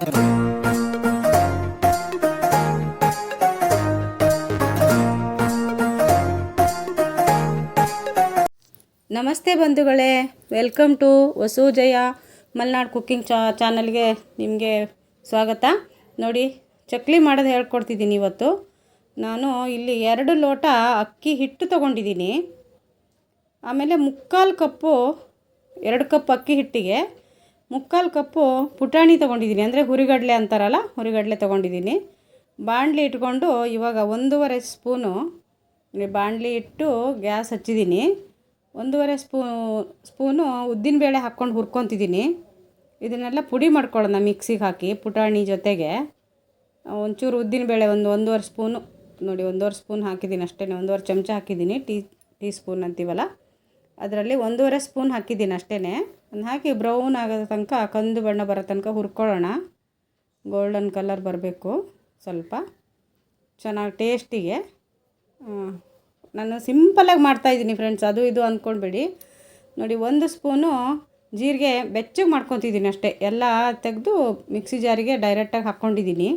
ನಮಸ್ತೆ ಬಂಧುಗಳೇ, welcome to Vasujaya Malnad cooking ಚಾ ಚಾನಲ್ಗೆ ನಿಮಗೆ ಸ್ವಾಗತ. ನೋಡಿ, ಚಕ್ಲಿ ಮಾಡೋದು ಹೇಳ್ಕೊಡ್ತಿದ್ದೀನಿ ಇವತ್ತು. ನಾನು ಇಲ್ಲಿ ಎರಡು ಲೋಟ ಅಕ್ಕಿ ಹಿಟ್ಟು ತೊಗೊಂಡಿದ್ದೀನಿ. ಆಮೇಲೆ ಮುಕ್ಕಾಲು ಕಪ್ಪು ಎರಡು ಕಪ್ ಅಕ್ಕಿ ಹಿಟ್ಟಿಗೆ. ಮುಕ್ಕಾಲು ಕಪ್ಪು ಪುಟಾಣಿ ತೊಗೊಂಡಿದ್ದೀನಿ. ಅಂದರೆ ಹುರಿಗಡಲೆ ಅಂತಾರಲ್ಲ, ಹುರಿಗಡಲೆ ತೊಗೊಂಡಿದ್ದೀನಿ. ಬಾಣಲಿ ಇಟ್ಕೊಂಡು ಇವಾಗ ಒಂದೂವರೆ ಸ್ಪೂನು ಬಾಣಲಿ ಇಟ್ಟು ಗ್ಯಾಸ್ ಹಚ್ಚಿದ್ದೀನಿ. ಒಂದೂವರೆ ಸ್ಪೂ, ಸ್ಪೂನು ಉದ್ದಿನಬೇಳೆ ಹಾಕ್ಕೊಂಡು ಹುರ್ಕೊತಿದ್ದೀನಿ. ಇದನ್ನೆಲ್ಲ ಪುಡಿ ಮಾಡ್ಕೊಳ್ಳೋಣ ಮಿಕ್ಸಿಗೆ ಹಾಕಿ, ಪುಟಾಣಿ ಜೊತೆಗೆ. ಒಂಚೂರು ಉದ್ದಿನಬೇಳೆ ಒಂದು ಒಂದೂವರೆ ಸ್ಪೂನು, ನೋಡಿ ಒಂದೂವರೆ ಸ್ಪೂನ್ ಹಾಕಿದ್ದೀನಿ ಅಷ್ಟೇ, ಒಂದೂವರೆ ಚಮಚ ಹಾಕಿದ್ದೀನಿ, ಟೀ ಟೀ ಸ್ಪೂನ್ ಅಂತೀವಲ್ಲ. ಅದರಲ್ಲಿ ಒಂದೂವರೆ ಸ್ಪೂನ್ ಹಾಕಿದ್ದೀನಿ ಅಷ್ಟೇ ಅದನ್ನ ಹಾಕಿ ಬ್ರೌನ್ ಆಗೋ ತನಕ ಕಂದು ಬಣ್ಣ ಬರೋ ತನಕ ಹುರ್ಕೊಳ್ಳೋಣ. ಗೋಲ್ಡನ್ ಕಲರ್ ಬರಬೇಕು ಸ್ವಲ್ಪ. ಚೆನ್ನಾಗಿ ಟೇಸ್ಟಿಗೆ ನಾನು ಸಿಂಪಲಾಗಿ ಮಾಡ್ತಾಯಿದ್ದೀನಿ ಫ್ರೆಂಡ್ಸ್ ಅದು ಇದು ಅಂದ್ಕೊಳ್ಬೇಡಿ ನೋಡಿ, ಒಂದು ಸ್ಪೂನು ಜೀರಿಗೆ ಬೆಚ್ಚಗೆ ಮಾಡ್ಕೊತಿದ್ದೀನಿ ಅಷ್ಟೇ. ಎಲ್ಲ ತೆಗೆದು ಮಿಕ್ಸಿ ಜಾರಿಗೆ ಡೈರೆಕ್ಟಾಗಿ ಹಾಕ್ಕೊಂಡಿದ್ದೀನಿ.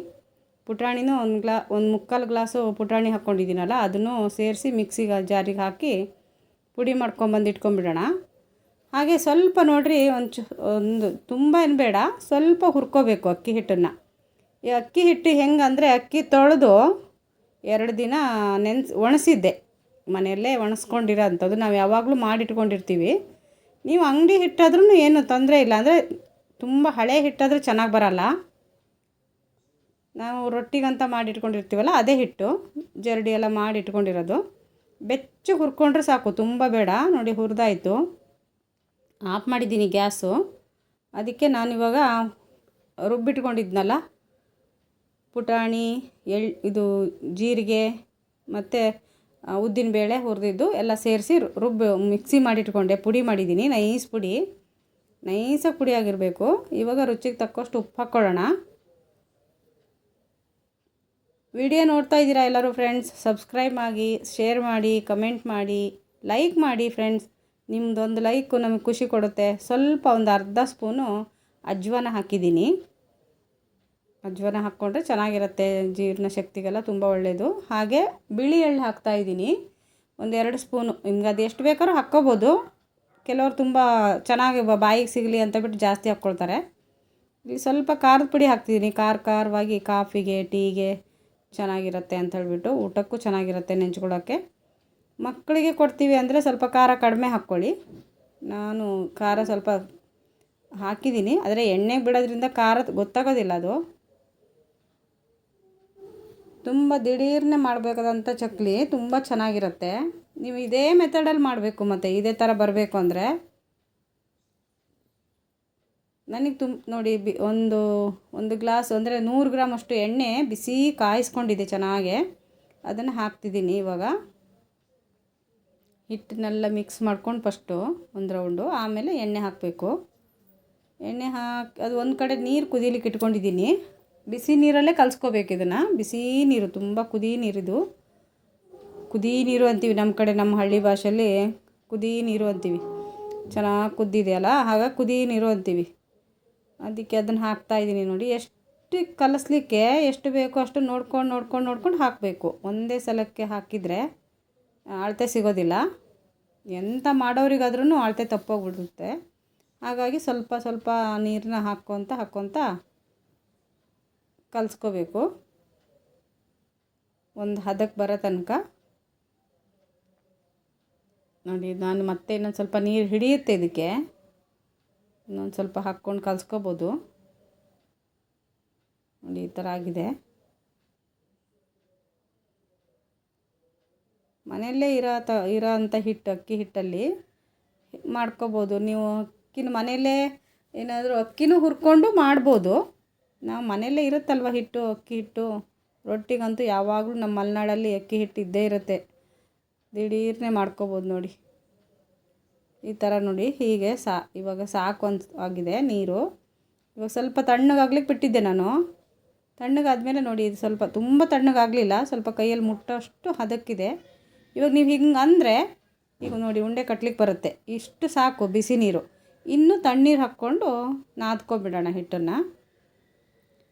ಪುಟಾಣಿನೂ ಒಂದು ಗ್ಲಾ, ಒಂದು ಮುಕ್ಕಾಲು ಗ್ಲಾಸು ಪುಟಾಣಿ ಹಾಕ್ಕೊಂಡಿದ್ದೀನಲ್ಲ, ಅದನ್ನು ಸೇರಿಸಿ ಮಿಕ್ಸಿಗೆ ಜಾರಿಗೆ ಹಾಕಿ ಪುಡಿ ಮಾಡ್ಕೊಂಬಂದು ಇಟ್ಕೊಂಬಿಡೋಣ ಹಾಗೆ ಸ್ವಲ್ಪ ನೋಡಿರಿ ಒಂಚು, ಒಂದು ತುಂಬ ಏನು ಬೇಡ, ಸ್ವಲ್ಪ ಹುರ್ಕೋಬೇಕು ಅಕ್ಕಿ ಹಿಟ್ಟನ್ನು. ಈ ಅಕ್ಕಿ ಹಿಟ್ಟು ಹೆಂಗಂದರೆ ಅಕ್ಕಿ ತೊಳೆದು ಎರಡು ದಿನ ನೆನ್ಸ್, ಒಣಸಿದ್ದೆ. ಮನೆಯಲ್ಲೇ ಒಣಸ್ಕೊಂಡಿರೋ ಅಂಥದ್ದು ನಾವು ಯಾವಾಗಲೂ ಮಾಡಿಟ್ಕೊಂಡಿರ್ತೀವಿ. ನೀವು ಅಂಗಡಿ ಹಿಟ್ಟಾದ್ರೂ ಏನು ತೊಂದರೆ ಇಲ್ಲ, ಅಂದರೆ ತುಂಬ ಹಳೆ ಹಿಟ್ಟಾದರೆ ಚೆನ್ನಾಗಿ ಬರಲ್ಲ. ನಾವು ರೊಟ್ಟಿಗಂತ ಮಾಡಿಟ್ಕೊಂಡಿರ್ತೀವಲ್ಲ, ಅದೇ ಹಿಟ್ಟು, ಜರಡಿ ಎಲ್ಲ ಮಾಡಿ ಇಟ್ಕೊಂಡಿರೋದು ಬೆಚ್ಚಗೆ ಹುರ್ಕೊಂಡ್ರೆ ಸಾಕು, ತುಂಬ ಬೇಡ. ನೋಡಿ, ಹುರಿದಾಯಿತು. ಆಫ್ ಮಾಡಿದ್ದೀನಿ ಗ್ಯಾಸು. ಅದಕ್ಕೆ ನಾನಿವಾಗ ರುಬ್ಬಿಟ್ಕೊಂಡಿದ್ನಲ್ಲ? ಪುಟಾಣಿ, ಎಳ್, ಇದು ಜೀರಿಗೆ ಮತ್ತು ಉದ್ದಿನಬೇಳೆ ಹುರಿದಿದ್ದು ಎಲ್ಲ ಸೇರಿಸಿ ರುಬ್ಬಿ, ಮಿಕ್ಸಿ ಮಾಡಿಟ್ಕೊಂಡೆ. ಪುಡಿ ಮಾಡಿದ್ದೀನಿ, ನೈಸ್ ಪುಡಿ. ನೈಸಾಗಿ ಪುಡಿ ಆಗಿರಬೇಕು. ಇವಾಗ ರುಚಿಗೆ ತಕ್ಕಷ್ಟು ಉಪ್ಪು ಹಾಕ್ಕೊಳ್ಳೋಣ. ವಿಡಿಯೋ ನೋಡ್ತಾ ಇದ್ದೀರಾ ಎಲ್ಲರೂ ಫ್ರೆಂಡ್ಸ್? ಸಬ್ಸ್ಕ್ರೈಬ್ ಆಗಿ ಶೇರ್ ಮಾಡಿ, ಕಮೆಂಟ್ ಮಾಡಿ, ಲೈಕ್ ಮಾಡಿ ಫ್ರೆಂಡ್ಸ್. ನಿಮ್ಮದೊಂದು ಲೈಕು ನಮಗೆ ಖುಷಿ ಕೊಡುತ್ತೆ. ಸ್ವಲ್ಪ ಒಂದು ಅರ್ಧ ಸ್ಪೂನು ಅಜ್ವಾನ ಹಾಕಿದ್ದೀನಿ. ಅಜ್ವಾನ ಹಾಕ್ಕೊಂಡ್ರೆ ಚೆನ್ನಾಗಿರುತ್ತೆ, ಜೀರ್ಣ ಶಕ್ತಿಗೆಲ್ಲ ತುಂಬ ಒಳ್ಳೆಯದು ಹಾಗೆ ಬಿಳಿ ಎಳ್ಳು ಹಾಕ್ತಾಯಿದ್ದೀನಿ ಒಂದೆರಡು ಸ್ಪೂನು. ನಿಮ್ಗೆ ಅದು ಎಷ್ಟು ಬೇಕಾದ್ರೂ ಹಾಕ್ಕೋಬೋದು. ಕೆಲವರು ತುಂಬ ಚೆನ್ನಾಗಿ ಬಾಯಿಗೆ ಸಿಗಲಿ ಅಂತ ಬಿಟ್ಟು ಜಾಸ್ತಿ ಹಾಕ್ಕೊಳ್ತಾರೆ. ಈಗ ಸ್ವಲ್ಪ ಖಾರದ ಪುಡಿ ಹಾಕ್ತಿದ್ದೀನಿ. ಖಾರ ಖಾರವಾಗಿ ಕಾಫಿಗೆ, ಟೀಗೆ ಚೆನ್ನಾಗಿರುತ್ತೆ ಅಂತ ಹೇಳ್ಬಿಟ್ಟು ಊಟಕ್ಕೂ ಚೆನ್ನಾಗಿರುತ್ತೆ ನೆಂಚ್ಕೊಳ್ಳೋಕ್ಕೆ. ಮಕ್ಕಳಿಗೆ ಕೊಡ್ತೀವಿ ಅಂದರೆ ಸ್ವಲ್ಪ ಖಾರ ಕಡಿಮೆ ಹಾಕ್ಕೊಳ್ಳಿ. ನಾನು ಖಾರ ಸ್ವಲ್ಪ ಹಾಕಿದ್ದೀನಿ. ಆದರೆ ಎಣ್ಣೆ ಬಿಡೋದ್ರಿಂದ ಖಾರ ಗೊತ್ತಾಗೋದಿಲ್ಲ ಅದು. ತುಂಬ ದಿಢೀರ್ನೆ ಮಾಡಬೇಕಾದಂಥ ಚಕ್ಲಿ, ತುಂಬ ಚೆನ್ನಾಗಿರುತ್ತೆ. ನೀವು ಇದೇ ಮೆಥಡಲ್ಲಿ ಮಾಡಬೇಕು ಮತ್ತು, ಇದೇ ಥರ ಬರಬೇಕು ಅಂದರೆ. ನನಗೆ ತುಂಬ ನೋಡಿ ಬಿ, ಒಂದು ಒಂದು ಗ್ಲಾಸ್ ಅಂದರೆ ನೂರು ಗ್ರಾಮ್ ಅಷ್ಟು ಎಣ್ಣೆ ಬಿಸಿ ಕಾಯಿಸ್ಕೊಂಡಿದೆ ಚೆನ್ನಾಗೆ. ಅದನ್ನು ಹಾಕ್ತಿದ್ದೀನಿ ಇವಾಗ. ಹಿಟ್ಟನ್ನೆಲ್ಲ ಮಿಕ್ಸ್ ಮಾಡ್ಕೊಂಡು ಫಸ್ಟು ಒಂದು ರೌಂಡು ಆಮೇಲೆ ಎಣ್ಣೆ ಹಾಕಬೇಕು. ಎಣ್ಣೆ ಹಾಕಿ, ಅದು ಒಂದು ಕಡೆ ನೀರು ಕುದೀಲಿಕ್ಕೆ ಇಟ್ಕೊಂಡಿದ್ದೀನಿ. ಬಿಸಿ ನೀರಲ್ಲೇ ಕಲಿಸ್ಕೋಬೇಕು ಇದನ್ನು. ಬಿಸಿ ನೀರು, ತುಂಬ ಕುದಿ ನೀರಿದು ಕುದಿ ನೀರು ಅಂತೀವಿ ನಮ್ಮ ಕಡೆ ನಮ್ಮ ಹಳ್ಳಿ ಭಾಷೆಯಲ್ಲಿ ಕುದಿ ನೀರು ಅಂತೀವಿ. ಚೆನ್ನಾಗಿ ಕುದ್ದಿದೆಯಲ್ಲ ಹಾಗಾಗಿ ಕುದಿ ನೀರು ಅಂತೀವಿ. ಅದಕ್ಕೆ ಅದನ್ನು ಹಾಕ್ತಾಯಿದ್ದೀನಿ ನೋಡಿ. ಎಷ್ಟು ಕಲಿಸ್ಲಿಕ್ಕೆ ಎಷ್ಟು ಬೇಕೋ ಅಷ್ಟು ನೋಡ್ಕೊಂಡು ನೋಡ್ಕೊಂಡು ನೋಡ್ಕೊಂಡು ಹಾಕಬೇಕು. ಒಂದೇ ಸಲಕ್ಕೆ ಹಾಕಿದರೆ ಅಳತೆ ಸಿಗೋದಿಲ್ಲ. ಎಂಥ ಮಾಡೋರಿಗಾದ್ರೂ ಅಳತೆ ತಪ್ಪೋಗ್ಬಿಡುತ್ತೆ. ಹಾಗಾಗಿ ಸ್ವಲ್ಪ ಸ್ವಲ್ಪ ನೀರನ್ನ ಹಾಕ್ಕೊತ ಹಾಕ್ಕೊತ ಕಲಿಸ್ಕೋಬೇಕು. ಒಂದು ಹದಕ್ಕೆ ಬರೋ ತನಕ. ನೋಡಿ, ನಾನು ಮತ್ತೆ ಇನ್ನೊಂದು ಸ್ವಲ್ಪ ನೀರು ಹಿಡಿಯುತ್ತೆ ಇದಕ್ಕೆ. ಇನ್ನೊಂದು ಸ್ವಲ್ಪ ಹಾಕ್ಕೊಂಡು ಕಲಿಸ್ಕೋಬೋದು. ನೋಡಿ, ಈ ಥರ ಆಗಿದೆ. ಮನೆಯಲ್ಲೇ ಇರೋ ತ, ಇರೋ ಅಂಥ ಹಿಟ್ಟು ಅಕ್ಕಿ ಹಿಟ್ಟಲ್ಲಿ ಮಾಡ್ಕೋಬೋದು. ನೀವು ಅಕ್ಕಿನ ಮನೆಯಲ್ಲೇ ಏನಾದರೂ ಅಕ್ಕಿನೂ ಹುರ್ಕೊಂಡು ಮಾಡ್ಬೋದು. ನಾವು ಮನೆಯಲ್ಲೇ ಇರುತ್ತಲ್ವ ಹಿಟ್ಟು, ಅಕ್ಕಿ ಹಿಟ್ಟು? ರೊಟ್ಟಿಗಂತೂ ಯಾವಾಗಲೂ ನಮ್ಮ ಮಲೆನಾಡಲ್ಲಿ ಅಕ್ಕಿ ಹಿಟ್ಟು ಇದ್ದೇ ಇರುತ್ತೆ. ದಿಢೀರ್ನೆ ಮಾಡ್ಕೋಬೋದು ನೋಡಿ. ಈ ಥರ ನೋಡಿ, ಹೀಗೆ ಸಾ, ಇವಾಗ ಸಾಕು ಅಂತ ಆಗಿದೆ ನೀರು. ಇವಾಗ ಸ್ವಲ್ಪ ತಣ್ಣಗಾಗ್ಲಿಕ್ಕೆ ಬಿಟ್ಟಿದ್ದೆ ನಾನು. ತಣ್ಣಗಾದ್ಮೇಲೆ ನೋಡಿ, ಇದು ಸ್ವಲ್ಪ ತುಂಬ ತಣ್ಣಗಾಗಲಿಲ್ಲ. ಸ್ವಲ್ಪ ಕೈಯಲ್ಲಿ ಮುಟ್ಟೋಷ್ಟು ಹದಕ್ಕಿದೆ. ಇವಾಗ ನೀವು ಹಿಂಗೆ ಅಂದರೆ, ಈಗ ನೋಡಿ ಉಂಡೆ ಕಟ್ಲಿಕ್ಕೆ ಬರುತ್ತೆ. ಇಷ್ಟು ಸಾಕು ಬಿಸಿ ನೀರು. ಇನ್ನೂ ತಣ್ಣೀರು ಹಾಕ್ಕೊಂಡು ನಾದ್ಕೊಬಿಡೋಣ ಹಿಟ್ಟನ್ನು.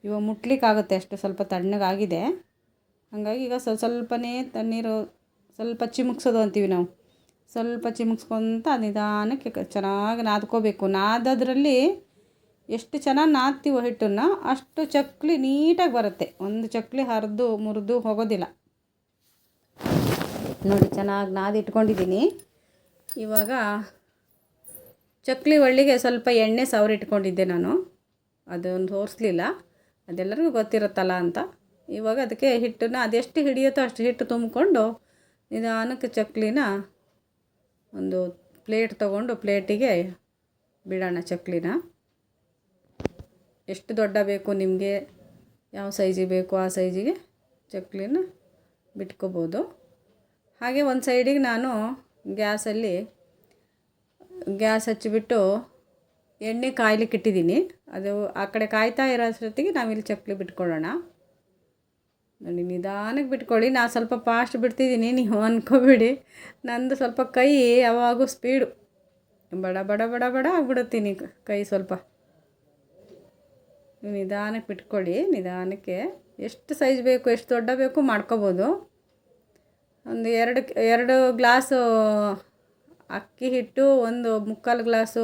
ಇವಾಗ ಮುಟ್ಲಿಕ್ಕಾಗುತ್ತೆ ಅಷ್ಟು ಸ್ವಲ್ಪ ತಣ್ಣಗಾಗಿದೆ. ಹಾಗಾಗಿ ಈಗ ಸ್ವಲ್ಪ ಸ್ವಲ್ಪನೇ ತಣ್ಣೀರು ಸ್ವಲ್ಪ ಚಿಮುಕ್ಸೋದು ಅಂತೀವಿ ನಾವು. ಸ್ವಲ್ಪ ಚಿಮುಕ್ಸ್ಕೊಂತ ನಿಧಾನಕ್ಕೆ ಚೆನ್ನಾಗಿ ನಾದ್ಕೋಬೇಕು. ನಾದೋದ್ರಲ್ಲಿ ಎಷ್ಟು ಚೆನ್ನಾಗಿ ನಾದ್ತೀವೋ ಹಿಟ್ಟನ್ನು ಅಷ್ಟು ಚಕ್ಲಿ ನೀಟಾಗಿ ಬರುತ್ತೆ. ಒಂದು ಚಕ್ಲಿ ಹರಿದು ಮುರಿದು ಹೋಗೋದಿಲ್ಲ. ನೋಡಿ, ಚೆನ್ನಾಗಿ ನಾದಿಟ್ಕೊಂಡಿದ್ದೀನಿ ಇವಾಗ ಚಕ್ಲಿ ಒಳ್ಳಿಗೆ ಸ್ವಲ್ಪ ಎಣ್ಣೆ ಸವರಿಟ್ಕೊಂಡಿದ್ದೆ ನಾನು. ಅದನ್ನು ತೋರಿಸ್ಲಿಲ್ಲ. ಅದೆಲ್ಲರಿಗೂ ಗೊತ್ತಿರುತ್ತಲ್ಲ ಅಂತ. ಇವಾಗ ಅದಕ್ಕೆ ಹಿಟ್ಟನ್ನು, ಅದೆಷ್ಟು ಹಿಡಿಯುತ್ತೋ ಅಷ್ಟು ಹಿಟ್ಟು ತುಂಬಿಕೊಂಡು ನಿಧಾನಕ್ಕೆ ಚಕ್ಲಿನ ಒಂದು ಪ್ಲೇಟ್ ತೊಗೊಂಡು ಪ್ಲೇಟಿಗೆ ಬಿಡೋಣ ಚಕ್ಲಿನ. ಎಷ್ಟು ದೊಡ್ಡ ಬೇಕು ನಿಮಗೆ, ಯಾವ ಸೈಜಿಗೆ ಬೇಕು ಆ ಸೈಜಿಗೆ ಚಕ್ಲಿನ ಬಿಟ್ಕೋಬೋದು. ಹಾಗೆ ಒಂದು ಸೈಡಿಗೆ ನಾನು ಗ್ಯಾಸಲ್ಲಿ ಗ್ಯಾಸ್ ಹಚ್ಚಿಬಿಟ್ಟು ಎಣ್ಣೆ ಕಾಯ್ಲಿಕ್ಕೆ ಇಟ್ಟಿದ್ದೀನಿ. ಅದು ಆ ಕಡೆ ಕಾಯ್ತಾ ಇರೋ ಅಷ್ಟೊತ್ತಿಗೆ ನಾವಿಲ್ಲಿ ಚಕ್ಲಿ ಬಿಟ್ಕೊಳ್ಳೋಣ. ನೋಡಿ, ನಿಧಾನಕ್ಕೆ ಬಿಟ್ಕೊಳ್ಳಿ. ನಾನು ಸ್ವಲ್ಪ ಫಾಸ್ಟ್ ಬಿಡ್ತಿದ್ದೀನಿ, ನೀವು ಅಂದ್ಕೋಬೇಡಿ ನಂದು ಸ್ವಲ್ಪ ಕೈ ಯಾವಾಗೂ ಸ್ಪೀಡು ಬಡ ಬಡ ಬಡ ಬಡ ಆಗ್ಬಿಡುತ್ತೀನಿ ಕೈ ಸ್ವಲ್ಪ. ನಿಧಾನಕ್ಕೆ ಬಿಟ್ಕೊಳ್ಳಿ. ನಿಧಾನಕ್ಕೆ ಎಷ್ಟು ಸೈಜ್ ಬೇಕು, ಎಷ್ಟು ದೊಡ್ಡ ಬೇಕು ಮಾಡ್ಕೋಬೋದು. ಒಂದು ಎರಡು ಎರಡು ಗ್ಲಾಸು ಅಕ್ಕಿ ಹಿಟ್ಟು, ಒಂದು ಮುಕ್ಕಾಲು ಗ್ಲಾಸು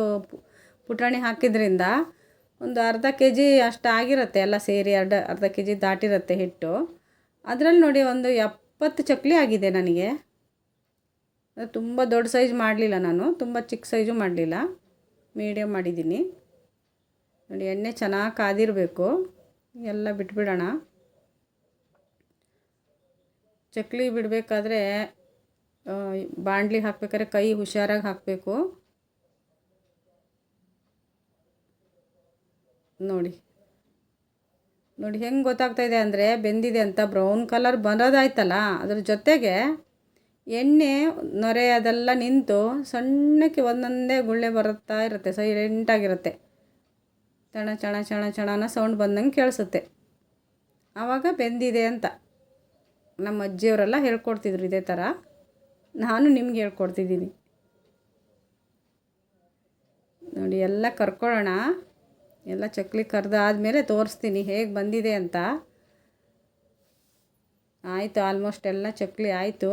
ಪುಟಾಣಿ ಹಾಕಿದ್ರಿಂದ ಒಂದು ಅರ್ಧ ಕೆ ಜಿ ಅಷ್ಟು ಆಗಿರುತ್ತೆ ಎಲ್ಲ ಸೇರಿ ಎರಡು ಅರ್ಧ ಕೆ ಜಿ ದಾಟಿರುತ್ತೆ ಹಿಟ್ಟು. ಅದರಲ್ಲಿ ನೋಡಿ ಒಂದು ಎಪ್ಪತ್ತು ಚಕ್ಲಿ ಆಗಿದೆ ನನಗೆ. ತುಂಬ ದೊಡ್ಡ ಸೈಜ್ ಮಾಡಲಿಲ್ಲ ನಾನು, ತುಂಬ ಚಿಕ್ಕ ಸೈಜು ಮಾಡಲಿಲ್ಲ. ಮೀಡಿಯಮ್ ಮಾಡಿದ್ದೀನಿ. ನೋಡಿ ಎಣ್ಣೆ ಚೆನ್ನಾಗಿ ಕಾದಿರಬೇಕು. ಎಲ್ಲ ಬಿಟ್ಬಿಡೋಣ. ಚಕ್ಲಿ ಬಿಡಬೇಕಾದ್ರೆ ಬಾಣಲಿ ಹಾಕ್ಬೇಕಾದ್ರೆ ಕೈ ಹುಷಾರಾಗಿ ಹಾಕಬೇಕು. ನೋಡಿ. ನೋಡಿ, ಹೆಂಗೆ ಗೊತ್ತಾಗ್ತಾ ಇದೆ ಅಂದರೆ, ಬೆಂದಿದೆ ಅಂತ ಬ್ರೌನ್ ಕಲರ್ ಬರೋದಾಯ್ತಲ್ಲ, ಅದ್ರ ಜೊತೆಗೆ ಎಣ್ಣೆ ನೊರೆ ಅದೆಲ್ಲ ನಿಂತು ಸಣ್ಣಕ್ಕೆ ಒಂದೊಂದೇ ಗುಳ್ಳೆ ಬರುತ್ತಾ ಇರುತ್ತೆ ಸೈಲೆಂಟಾಗಿರುತ್ತೆ ಚಣ ಚಣ ಚಣ ಚಣನ ಸೌಂಡ್ ಬಂದಂಗೆ ಕೇಳಿಸುತ್ತೆ. ಆವಾಗ ಬೆಂದಿದೆ ಅಂತ. ನಮ್ಮ ಅಜ್ಜಿಯವರೆಲ್ಲ ಹೇಳ್ಕೊಡ್ತಿದ್ರು ಇದೇ ಥರ. ನಾನು ನಿಮ್ಗೆ ಹೇಳ್ಕೊಡ್ತಿದ್ದೀನಿ. ನೋಡಿ, ಎಲ್ಲ ಕರ್ಕೊಳ್ಳೋಣ. ಎಲ್ಲ ಚಕ್ಲಿ ಕರೆದಾದಮೇಲೆ ತೋರಿಸ್ತೀನಿ ಹೇಗೆ ಬಂದಿದೆ ಅಂತ. ಆಯಿತು ಆಲ್ಮೋಸ್ಟ್ ಎಲ್ಲ ಚಕ್ಲಿ ಆಯಿತು.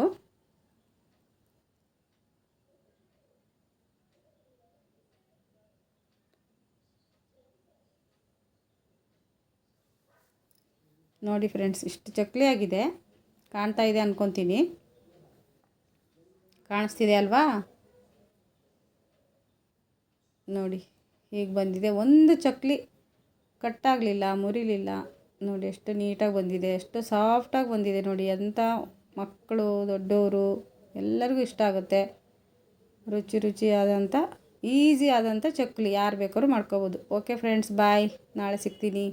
ನೋಡಿ ಫ್ರೆಂಡ್ಸ್ ಇಷ್ಟು ಚಕ್ಲಿ ಆಗಿದೆ. ಕಾಣ್ತಾ ಇದೆ ಅಂದ್ಕೊತೀನಿ ಕಾಣಿಸ್ತಿದೆ ಅಲ್ವಾ? ನೋಡಿ, ಹೀಗೆ ಬಂದಿದೆ. ಒಂದು ಚಕ್ಲಿ ಕಟ್ಟಾಗಲಿಲ್ಲ, ಮುರಿಲಿಲ್ಲ. ನೋಡಿ, ಎಷ್ಟು ನೀಟಾಗಿ ಬಂದಿದೆ, ಎಷ್ಟು ಸಾಫ್ಟಾಗಿ ಬಂದಿದೆ ನೋಡಿ. ಎಂಥ ಮಕ್ಕಳು ದೊಡ್ಡವರು ಎಲ್ಲರಿಗೂ ಇಷ್ಟ ಆಗುತ್ತೆ. ರುಚಿ ರುಚಿಯಾದಂಥ ಈಸಿ ಆದಂಥ ಚಕ್ಲಿ ಯಾರು ಬೇಕಾದ್ರೂ ಮಾಡ್ಕೋಬೋದು. ಓಕೆ ಫ್ರೆಂಡ್ಸ್ ಬಾಯ್ ನಾಳೆ ಸಿಗ್ತೀನಿ.